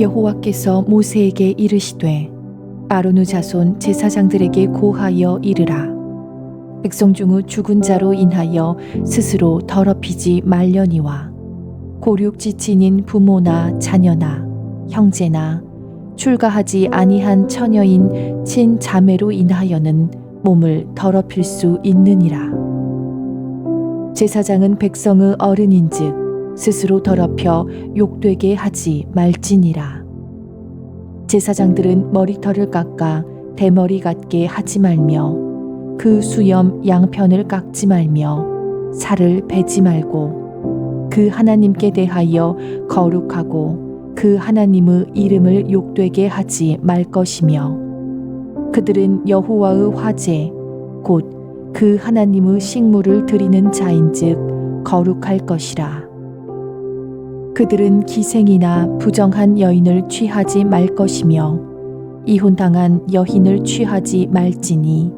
여호와께서 모세에게 이르시되 아론의 자손 제사장들에게 고하여 이르라. 백성 중의 죽은 자로 인하여 스스로 더럽히지 말려니와 고륙 지친인 부모나 자녀나 형제나 출가하지 아니한 처녀인 친 자매로 인하여는 몸을 더럽힐 수 있느니라. 제사장은 백성의 어른인즉 스스로 더럽혀 욕되게 하지 말지니라. 제사장들은 머리털을 깎아 대머리 같게 하지 말며 그 수염 양편을 깎지 말며 살을 베지 말고 그 하나님께 대하여 거룩하고 그 하나님의 이름을 욕되게 하지 말 것이며 그들은 여호와의 화제 곧 그 하나님의 식물을 드리는 자인즉 거룩할 것이라. 그들은 기생이나 부정한 여인을 취하지 말 것이며 이혼당한 여인을 취하지 말지니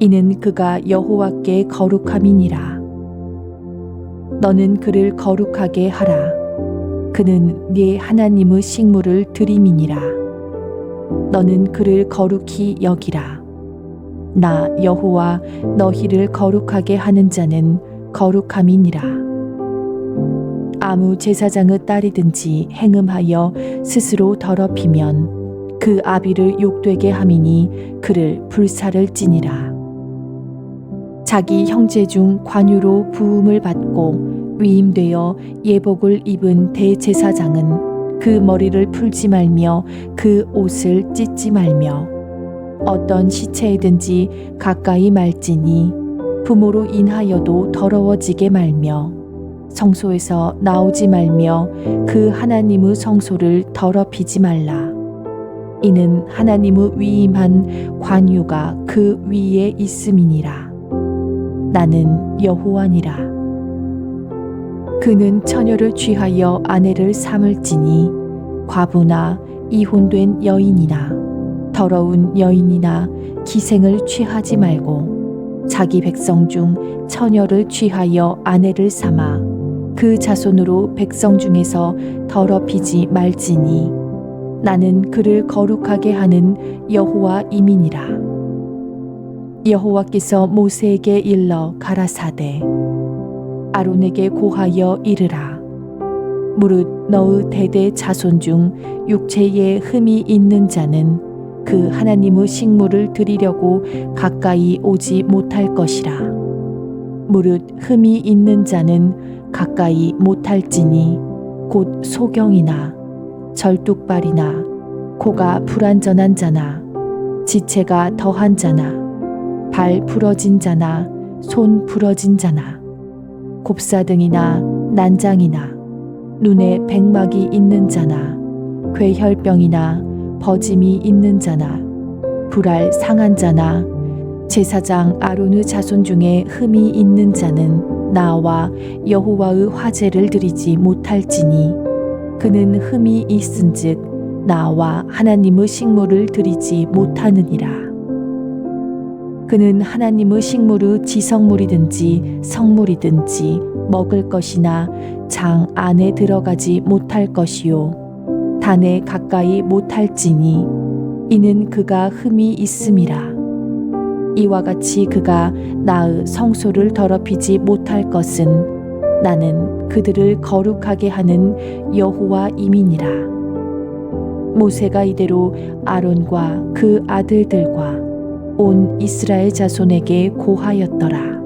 이는 그가 여호와께 거룩함이니라. 너는 그를 거룩하게 하라. 그는 네 하나님의 식물을 드림이니라. 너는 그를 거룩히 여기라. 나 여호와 너희를 거룩하게 하는 자는 거룩함이니라. 아무 제사장의 딸이든지 행음하여 스스로 더럽히면 그 아비를 욕되게 함이니 그를 불사를 찌니라. 자기 형제 중 관유로 부음을 받고 위임되어 예복을 입은 대제사장은 그 머리를 풀지 말며 그 옷을 찢지 말며 어떤 시체에든지 가까이 말지니 부모로 인하여도 더러워지게 말며 성소에서 나오지 말며 그 하나님의 성소를 더럽히지 말라. 이는 하나님의 위임한 관유가 그 위에 있음이니라. 나는 여호와니라. 그는 처녀를 취하여 아내를 삼을지니 과부나 이혼된 여인이나 더러운 여인이나 기생을 취하지 말고 자기 백성 중 처녀를 취하여 아내를 삼아 그 자손으로 백성 중에서 더럽히지 말지니 나는 그를 거룩하게 하는 여호와 이민이라. 여호와께서 모세에게 일러 가라사대. 아론에게 고하여 이르라. 무릇 너의 대대 자손 중 육체에 흠이 있는 자는 그 하나님의 식물을 드리려고 가까이 오지 못할 것이라. 무릇 흠이 있는 자는 가까이 못할지니 곧 소경이나 절뚝발이나 코가 불완전한 자나 지체가 더한 자나 발 부러진 자나 손 부러진 자나 곱사등이나 난장이나 눈에 백막이 있는 자나 괴혈병이나 버짐이 있는 자나 불알 상한 자나 제사장 아론의 자손 중에 흠이 있는 자는 나와 여호와의 화제를 드리지 못할지니 그는 흠이 있은즉 나와 하나님의 식물을 드리지 못하느니라. 그는 하나님의 식물의 지성물이든지 성물이든지 먹을 것이나 장 안에 들어가지 못할 것이요 단에 가까이 못할지니 이는 그가 흠이 있음이라 이와 같이 그가 나의 성소를 더럽히지 못할 것은 나는 그들을 거룩하게 하는 여호와 이민이라. 모세가 이대로 아론과 그 아들들과 온 이스라엘 자손에게 고하였더라.